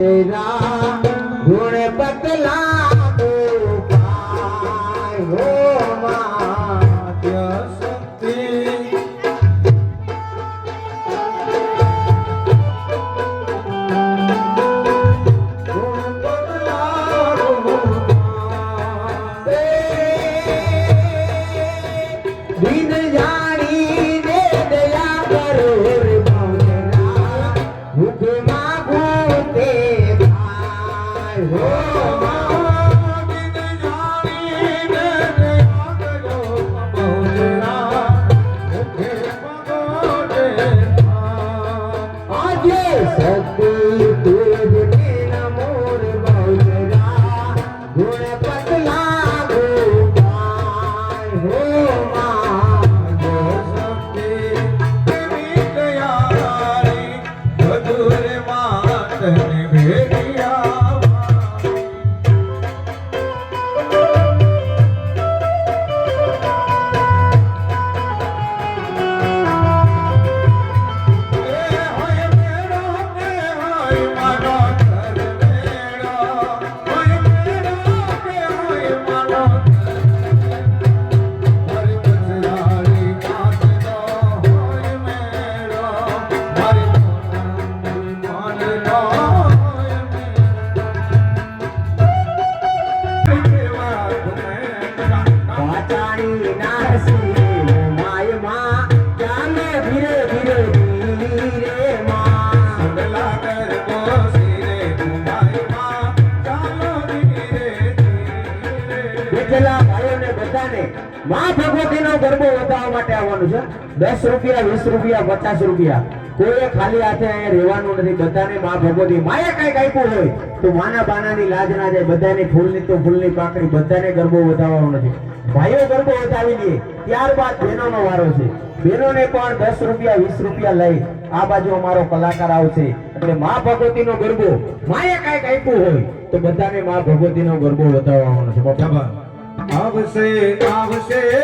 તેરા Whoa. માં ભગવતીનો ગરબો વધારવા માટે આવવાનું છે. દસ રૂપિયા, વીસ રૂપિયા, પચાસ રૂપિયા. કોઈએ ખાલી હાથે અહીંયા રહેવાનું નથી. બધાને માં ભગવતી, માએ કંઈક આપ્યું હોય, તો માના બાનાની લાજ ના જાય. બધાને ફૂલની તો ફૂલની પાકડી. બધાને ગરબો વધારવાનો નથી. ભાઈઓ ગરબો વધાવી લે. ત્યારબાદ બહેનોનો વારો છે. બહેનોને પણ દસ રૂપિયા, વીસ રૂપિયા લઈ. આ બાજુ અમારો કલાકાર આવશે. એટલે મા ભગવતીનો ગરબો, માએ કંઈક આપ્યું હોય, તો બધાને મા ભગવતીનો ગરબો વધારવાનો છે. બાપા આવશે આવશે.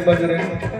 છે બજરે હિંગળા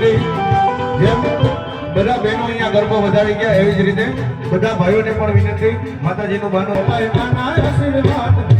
વિનંતી, જેમ બધા બહેનો અહીંયા ગરબો વધારી ગયા એવી જ રીતે બધા ભાઈઓને પણ વિનંતી માતાજીનું બાનું અપાય